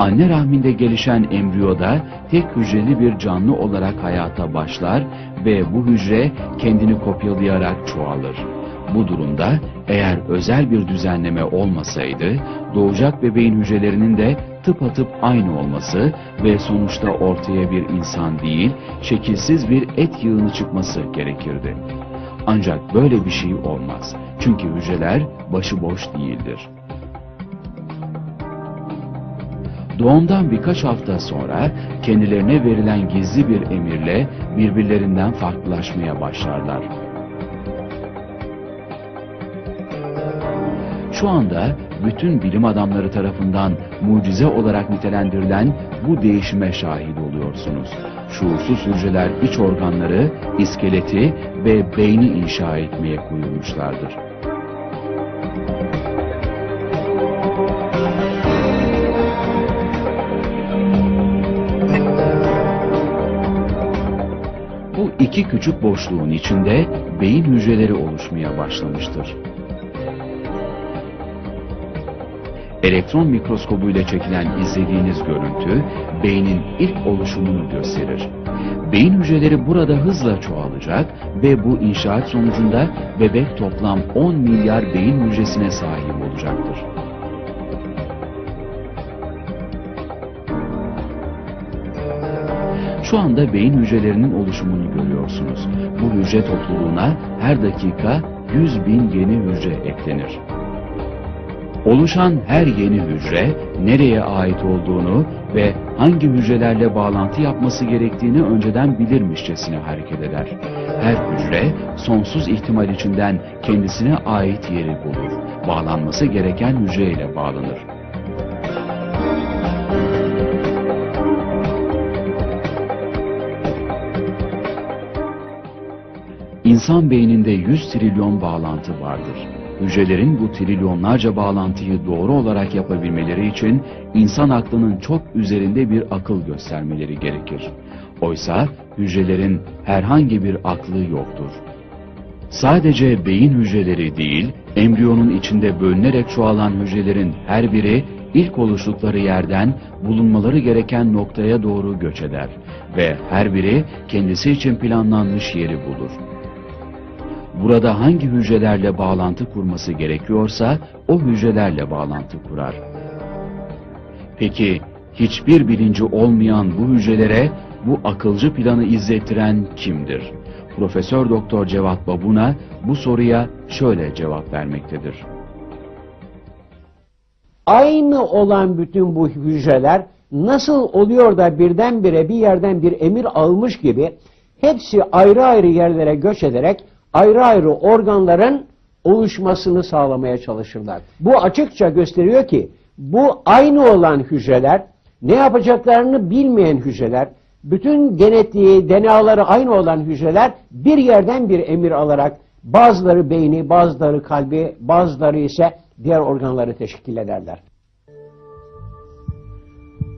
Anne rahminde gelişen embriyoda tek hücreli bir canlı olarak hayata başlar ve bu hücre kendini kopyalayarak çoğalır. Bu durumda eğer özel bir düzenleme olmasaydı doğacak bebeğin hücrelerinin de tıpatıp aynı olması ve sonuçta ortaya bir insan değil şekilsiz bir et yığını çıkması gerekirdi. Ancak böyle bir şey olmaz. Çünkü hücreler başıboş değildir. Doğumdan birkaç hafta sonra kendilerine verilen gizli bir emirle birbirlerinden farklılaşmaya başlarlar. Şu anda bütün bilim adamları tarafından mucize olarak nitelendirilen bu değişime şahit oluyorsunuz. Şuursuz hücreler iç organları, iskeleti ve beyni inşa etmeye koyulmuşlardır. İki küçük boşluğun içinde beyin hücreleri oluşmaya başlamıştır. Elektron mikroskobuyla çekilen izlediğiniz görüntü beynin ilk oluşumunu gösterir. Beyin hücreleri burada hızla çoğalacak ve bu inşaat sonucunda bebek toplam 10 milyar beyin hücresine sahip olacaktır. Şu anda beyin hücrelerinin oluşumunu görüyorsunuz. Bu hücre topluluğuna her dakika 100 bin yeni hücre eklenir. Oluşan her yeni hücre nereye ait olduğunu ve hangi hücrelerle bağlantı yapması gerektiğini önceden bilirmişçesine hareket eder. Her hücre sonsuz ihtimal içinden kendisine ait yeri bulur. Bağlanması gereken hücreyle bağlanır. İnsan beyninde 100 trilyon bağlantı vardır. Hücrelerin bu trilyonlarca bağlantıyı doğru olarak yapabilmeleri için insan aklının çok üzerinde bir akıl göstermeleri gerekir. Oysa hücrelerin herhangi bir aklı yoktur. Sadece beyin hücreleri değil, embriyonun içinde bölünerek çoğalan hücrelerin her biri ilk oluştukları yerden bulunmaları gereken noktaya doğru göç eder ve her biri kendisi için planlanmış yeri bulur. Burada hangi hücrelerle bağlantı kurması gerekiyorsa o hücrelerle bağlantı kurar. Peki hiçbir bilinci olmayan bu hücrelere bu akılcı planı izlettiren kimdir? Profesör Doktor Cevat Babuna bu soruya şöyle cevap vermektedir. Aynı olan bütün bu hücreler nasıl oluyor da birdenbire bir yerden bir emir almış gibi hepsi ayrı ayrı yerlere göç ederek ayrı ayrı organların oluşmasını sağlamaya çalışırlar. Bu açıkça gösteriyor ki bu aynı olan hücreler ne yapacaklarını bilmeyen hücreler, bütün genetiği, DNA'ları aynı olan hücreler bir yerden bir emir alarak bazıları beyni, bazıları kalbi, bazıları ise diğer organları teşkil ederler.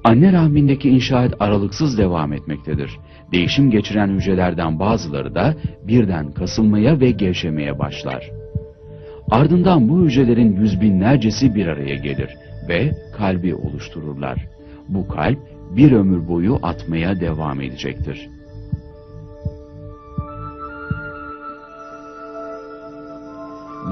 Anne rahmindeki inşaat aralıksız devam etmektedir. Değişim geçiren hücrelerden bazıları da birden kasılmaya ve gevşemeye başlar. Ardından bu hücrelerin yüz binlercesi bir araya gelir ve kalbi oluştururlar. Bu kalp bir ömür boyu atmaya devam edecektir.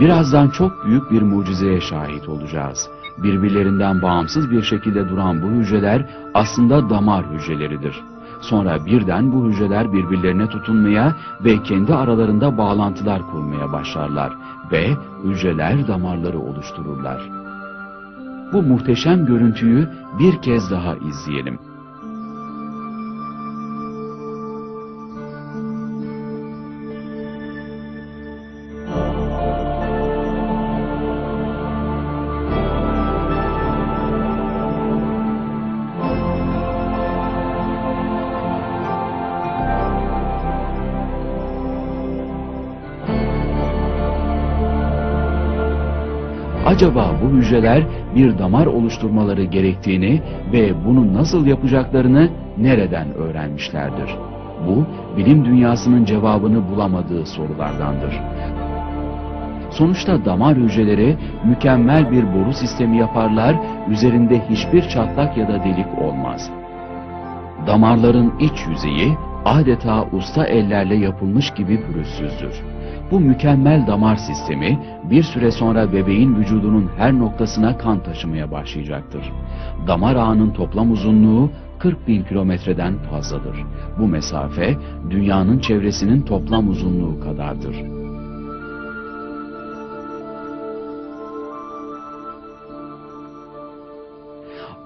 Birazdan çok büyük bir mucizeye şahit olacağız. Birbirlerinden bağımsız bir şekilde duran bu hücreler aslında damar hücreleridir. Sonra birden bu hücreler birbirlerine tutunmaya ve kendi aralarında bağlantılar kurmaya başlarlar ve hücreler damarları oluştururlar. Bu muhteşem görüntüyü bir kez daha izleyelim. Acaba bu hücreler bir damar oluşturmaları gerektiğini ve bunu nasıl yapacaklarını nereden öğrenmişlerdir? Bu, bilim dünyasının cevabını bulamadığı sorulardandır. Sonuçta damar hücreleri mükemmel bir boru sistemi yaparlar, üzerinde hiçbir çatlak ya da delik olmaz. Damarların iç yüzeyi adeta usta ellerle yapılmış gibi pürüzsüzdür. Bu mükemmel damar sistemi bir süre sonra bebeğin vücudunun her noktasına kan taşımaya başlayacaktır. Damar ağının toplam uzunluğu 40 bin kilometreden fazladır. Bu mesafe dünyanın çevresinin toplam uzunluğu kadardır.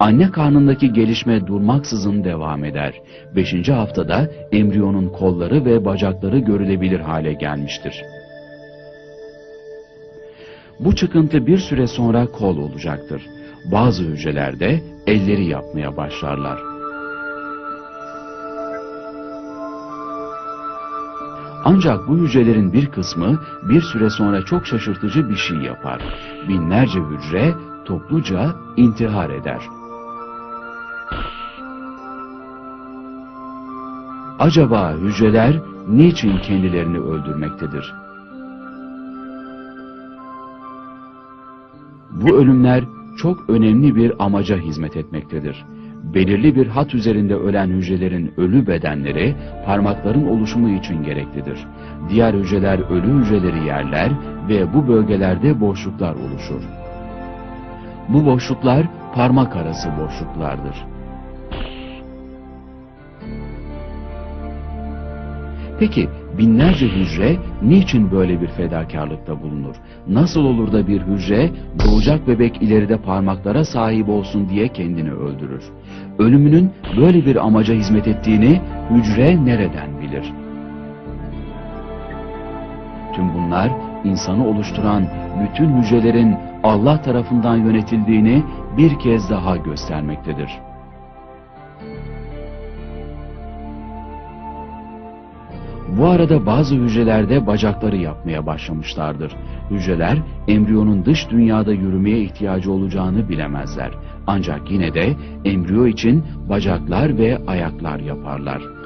Anne karnındaki gelişme durmaksızın devam eder. Beşinci haftada embriyonun kolları ve bacakları görülebilir hale gelmiştir. Bu çıkıntı bir süre sonra kol olacaktır. Bazı hücrelerde elleri yapmaya başlarlar. Ancak bu hücrelerin bir kısmı bir süre sonra çok şaşırtıcı bir şey yapar. Binlerce hücre topluca intihar eder. Acaba hücreler niçin kendilerini öldürmektedir? Bu ölümler çok önemli bir amaca hizmet etmektedir. Belirli bir hat üzerinde ölen hücrelerin ölü bedenleri parmakların oluşumu için gereklidir. Diğer hücreler ölü hücreleri yerler ve bu bölgelerde boşluklar oluşur. Bu boşluklar parmak arası boşluklardır. Peki binlerce hücre niçin böyle bir fedakarlıkta bulunur? Nasıl olur da bir hücre doğacak bebek ileride parmaklara sahip olsun diye kendini öldürür? Ölümünün böyle bir amaca hizmet ettiğini hücre nereden bilir? Tüm bunlar insanı oluşturan bütün hücrelerin Allah tarafından yönetildiğini bir kez daha göstermektedir. Bu arada bazı hücrelerde bacakları yapmaya başlamışlardır. Hücreler embriyonun dış dünyada yürümeye ihtiyacı olacağını bilemezler. Ancak yine de embriyo için bacaklar ve ayaklar yaparlar.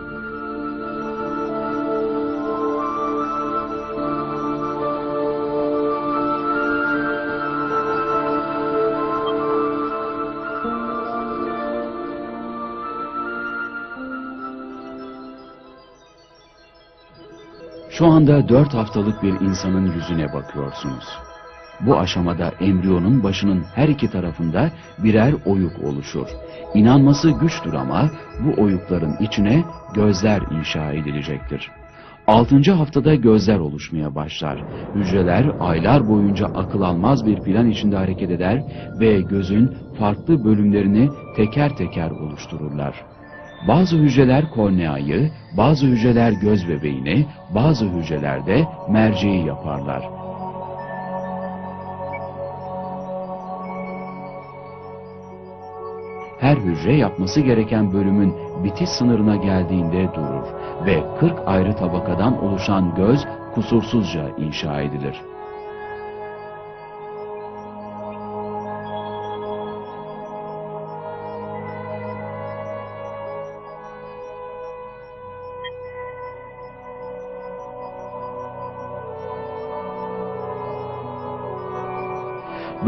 Şu anda 4 haftalık bir insanın yüzüne bakıyorsunuz. Bu aşamada embriyonun başının her iki tarafında birer oyuk oluşur. İnanması güçtür ama bu oyukların içine gözler inşa edilecektir. 6. haftada gözler oluşmaya başlar. Hücreler aylar boyunca akıl almaz bir plan içinde hareket eder ve gözün farklı bölümlerini teker teker oluştururlar. Bazı hücreler korneayı, bazı hücreler göz bebeğini, bazı hücreler de merceği yaparlar. Her hücre yapması gereken bölümün bitiş sınırına geldiğinde durur ve 40 ayrı tabakadan oluşan göz kusursuzca inşa edilir.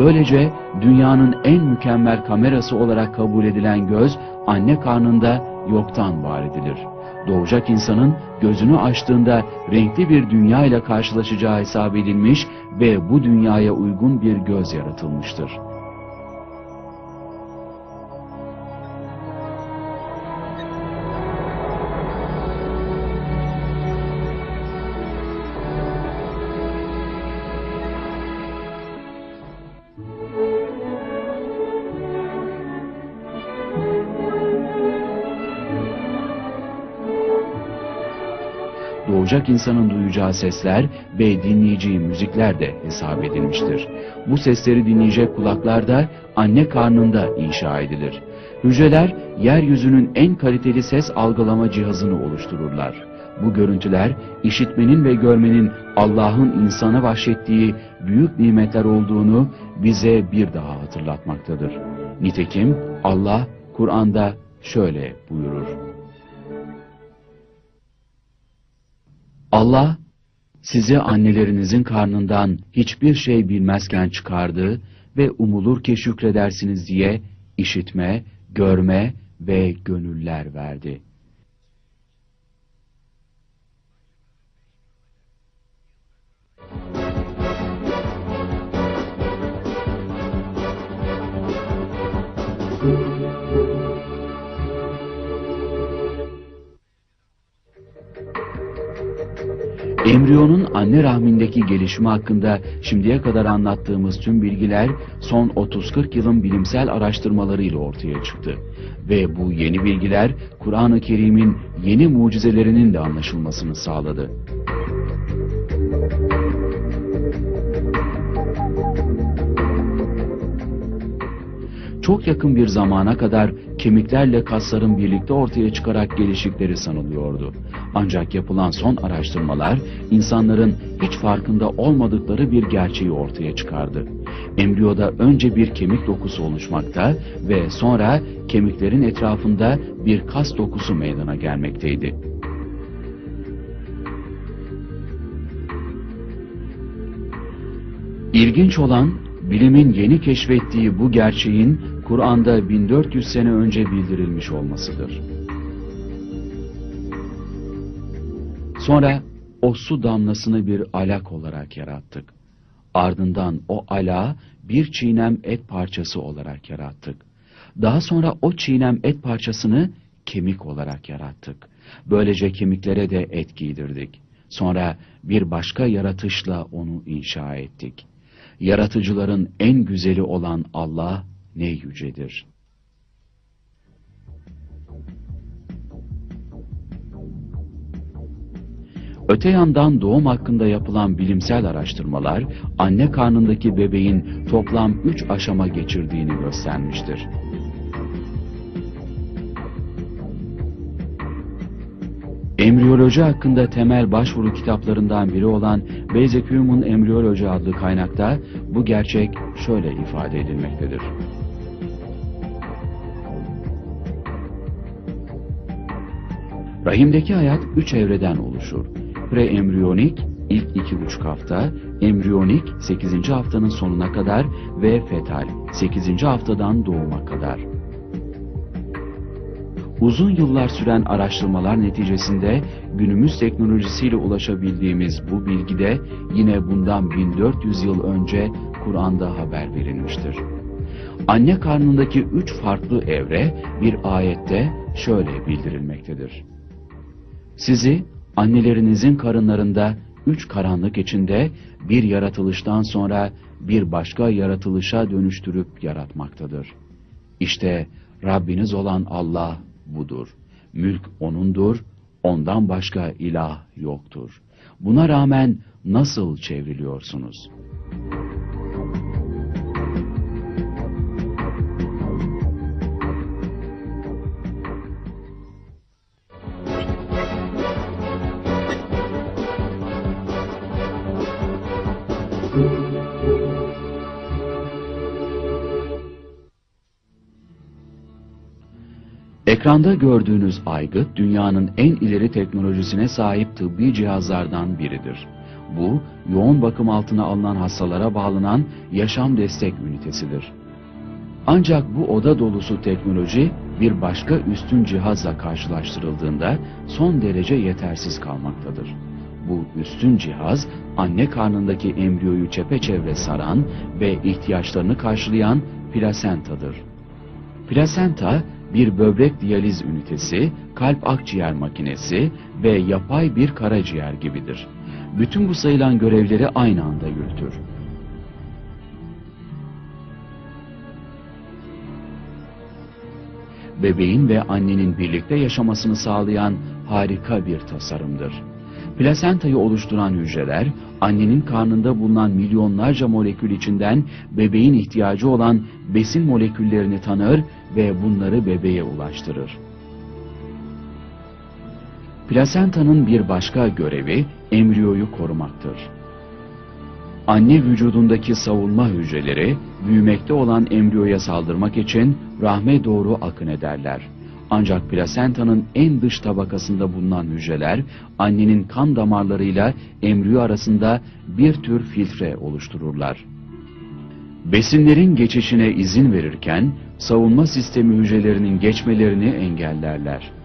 Böylece dünyanın en mükemmel kamerası olarak kabul edilen göz anne karnında yoktan var edilir. Doğacak insanın gözünü açtığında renkli bir dünya ile karşılaşacağı hesap edilmiş ve bu dünyaya uygun bir göz yaratılmıştır. Doğacak insanın duyacağı sesler ve dinleyeceği müzikler de hesap edilmiştir. Bu sesleri dinleyecek kulaklar da anne karnında inşa edilir. Hücreler yeryüzünün en kaliteli ses algılama cihazını oluştururlar. Bu görüntüler işitmenin ve görmenin Allah'ın insana bahşettiği büyük nimetler olduğunu bize bir daha hatırlatmaktadır. Nitekim Allah Kur'an'da şöyle buyurur. Allah Sizi annelerinizin karnından hiçbir şey bilmezken çıkardı ve umulur ki şükredersiniz diye işitme, görme ve gönüller verdi. Embriyonun anne rahmindeki gelişimi hakkında şimdiye kadar anlattığımız tüm bilgiler son 30-40 yılın bilimsel araştırmalarıyla ortaya çıktı. Ve bu yeni bilgiler Kur'an-ı Kerim'in yeni mucizelerinin de anlaşılmasını sağladı. Çok yakın bir zamana kadar kemiklerle kasların birlikte ortaya çıkarak gelişikleri sanılıyordu. Ancak yapılan son araştırmalar insanların hiç farkında olmadıkları bir gerçeği ortaya çıkardı. Embriyoda önce bir kemik dokusu oluşmakta ve sonra kemiklerin etrafında bir kas dokusu meydana gelmekteydi. İlginç olan bilimin yeni keşfettiği bu gerçeğin Kur'an'da 1400 sene önce bildirilmiş olmasıdır. Sonra o su damlasını bir alak olarak yarattık. Ardından o ala bir çiğnem et parçası olarak yarattık. Daha sonra o çiğnem et parçasını kemik olarak yarattık. Böylece kemiklere de et giydirdik. Sonra bir başka yaratışla onu inşa ettik. Yaratıcıların en güzeli olan Allah ne yücedir. Öte yandan doğum hakkında yapılan bilimsel araştırmalar, anne karnındaki bebeğin toplam üç aşama geçirdiğini göstermiştir. Embriyoloji hakkında temel başvuru kitaplarından biri olan Basic Human Embryology adlı kaynakta bu gerçek şöyle ifade edilmektedir. Rahimdeki hayat üç evreden oluşur. Preembriyonik ilk iki buçuk hafta, embriyonik 8. haftanın sonuna kadar ve fetal 8. haftadan doğuma kadar. Uzun yıllar süren araştırmalar neticesinde günümüz teknolojisiyle ulaşabildiğimiz bu bilgide yine bundan 1400 yıl önce Kur'an'da haber verilmiştir. Anne karnındaki üç farklı evre bir ayette şöyle bildirilmektedir. Sizi annelerinizin karınlarında üç karanlık içinde bir yaratılıştan sonra bir başka yaratılışa dönüştürüp yaratmaktadır. İşte Rabbiniz olan Allah budur. Mülk O'nundur, ondan başka ilah yoktur. Buna rağmen nasıl çevriliyorsunuz? Ekranda gördüğünüz aygıt dünyanın en ileri teknolojisine sahip tıbbi cihazlardan biridir. Bu, yoğun bakım altına alınan hastalara bağlanan yaşam destek ünitesidir. Ancak bu oda dolusu teknoloji bir başka üstün cihazla karşılaştırıldığında son derece yetersiz kalmaktadır. Bu üstün cihaz anne karnındaki embriyoyu çepeçevre saran ve ihtiyaçlarını karşılayan plasentadır. Plasenta bir böbrek diyaliz ünitesi, kalp akciğer makinesi ve yapay bir karaciğer gibidir. Bütün bu sayılan görevleri aynı anda yürütür. Bebeğin ve annenin birlikte yaşamasını sağlayan harika bir tasarımdır. Plasentayı oluşturan hücreler, annenin karnında bulunan milyonlarca molekül içinden bebeğin ihtiyacı olan besin moleküllerini tanır ve bunları bebeğe ulaştırır. Plasentanın bir başka görevi embriyoyu korumaktır. Anne vücudundaki savunma hücreleri büyümekte olan embriyoya saldırmak için rahme doğru akın ederler. Ancak plasentanın en dış tabakasında bulunan hücreler annenin kan damarlarıyla embriyo arasında bir tür filtre oluştururlar. Besinlerin geçişine izin verirken savunma sistemi hücrelerinin geçmelerini engellerler.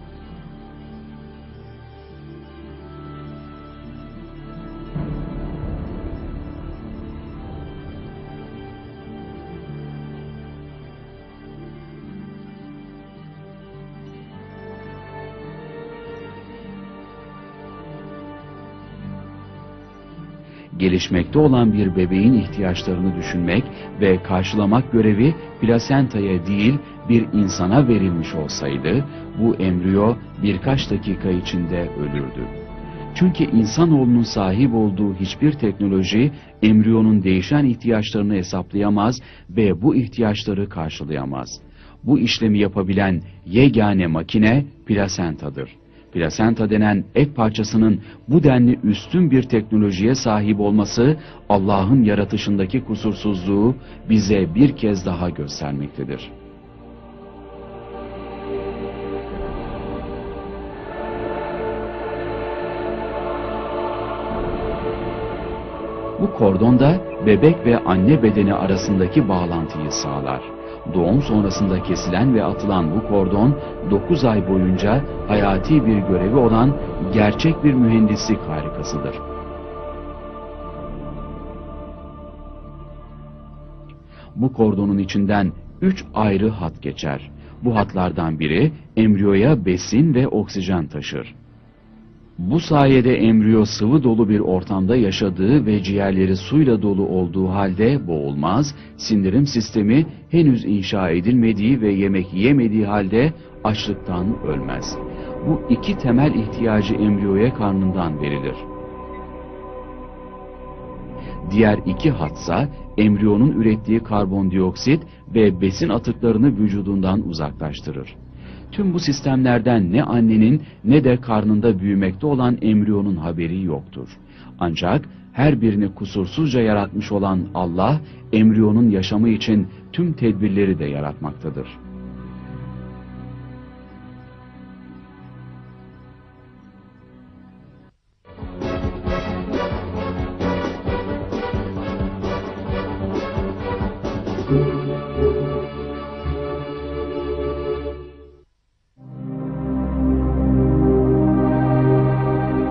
Gelişmekte olan bir bebeğin ihtiyaçlarını düşünmek ve karşılamak görevi plasentaya değil bir insana verilmiş olsaydı bu embriyo birkaç dakika içinde ölürdü. Çünkü insanoğlunun sahip olduğu hiçbir teknoloji embriyonun değişen ihtiyaçlarını hesaplayamaz ve bu ihtiyaçları karşılayamaz. Bu işlemi yapabilen yegane makine plasentadır. Plasenta denen et parçasının bu denli üstün bir teknolojiye sahip olması Allah'ın yaratışındaki kusursuzluğu bize bir kez daha göstermektedir. Bu kordon da bebek ve anne bedeni arasındaki bağlantıyı sağlar. Doğum sonrasında kesilen ve atılan bu kordon 9 ay boyunca hayati bir görevi olan gerçek bir mühendislik harikasıdır. Bu kordonun içinden 3 ayrı hat geçer. Bu hatlardan biri embriyoya besin ve oksijen taşır. Bu sayede embriyo sıvı dolu bir ortamda yaşadığı ve ciğerleri suyla dolu olduğu halde boğulmaz, sindirim sistemi henüz inşa edilmediği ve yemek yiyemediği halde açlıktan ölmez. Bu iki temel ihtiyacı embriyoya karnından verilir. Diğer iki hatsa embriyonun ürettiği karbondioksit ve besin atıklarını vücudundan uzaklaştırır. Tüm bu sistemlerden ne annenin ne de karnında büyümekte olan embriyonun haberi yoktur. Ancak her birini kusursuzca yaratmış olan Allah, embriyonun yaşamı için tüm tedbirleri de yaratmaktadır.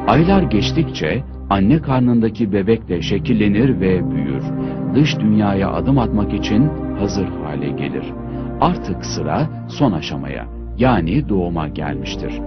Aylar geçtikçe anne karnındaki bebek de şekillenir ve büyür. Dış dünyaya adım atmak için hazır hale gelir. Artık sıra son aşamaya yani doğuma gelmiştir.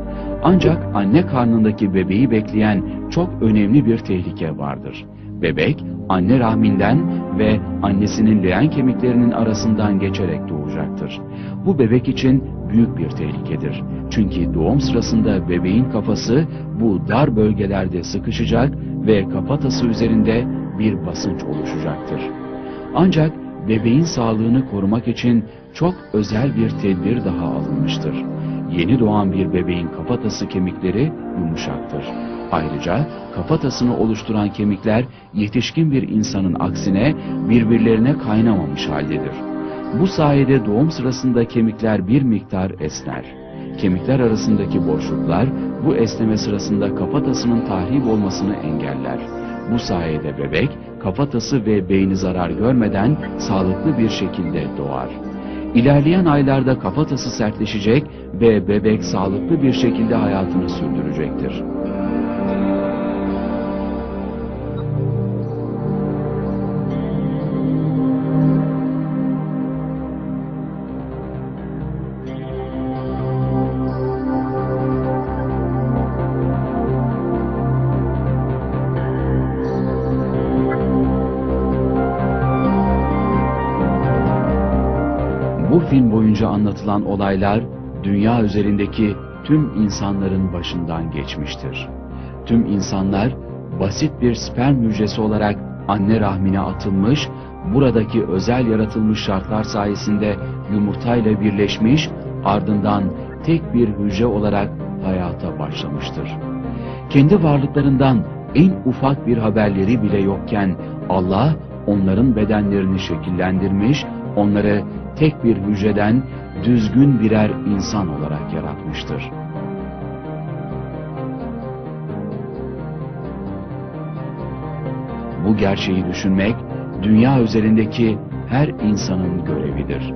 Ancak anne karnındaki bebeği bekleyen çok önemli bir tehlike vardır. Bebek anne rahminden ve annesinin leğen kemiklerinin arasından geçerek doğacaktır. Bu bebek için büyük bir tehlikedir. Çünkü doğum sırasında bebeğin kafası bu dar bölgelerde sıkışacak ve kafatası üzerinde bir basınç oluşacaktır. Ancak bebeğin sağlığını korumak için çok özel bir tedbir daha alınmıştır. Yeni doğan bir bebeğin kafatası kemikleri yumuşaktır. Ayrıca kafatasını oluşturan kemikler yetişkin bir insanın aksine birbirlerine kaynamamış haldedir. Bu sayede doğum sırasında kemikler bir miktar esner. Kemikler arasındaki boşluklar bu esneme sırasında kafatasının tahrip olmasını engeller. Bu sayede bebek kafatası ve beyni zarar görmeden sağlıklı bir şekilde doğar. İlerleyen aylarda kafatası sertleşecek ve bebek sağlıklı bir şekilde hayatını sürdürecektir. Anlatılan olaylar dünya üzerindeki tüm insanların başından geçmiştir. Tüm insanlar basit bir sperm hücresi olarak anne rahmine atılmış, buradaki özel yaratılmış şartlar sayesinde yumurtayla birleşmiş, ardından tek bir hücre olarak hayata başlamıştır. Kendi varlıklarından en ufak bir haberleri bile yokken Allah onların bedenlerini şekillendirmiş, onları tek bir hücreden düzgün birer insan olarak yaratmıştır. Bu gerçeği düşünmek, dünya üzerindeki her insanın görevidir.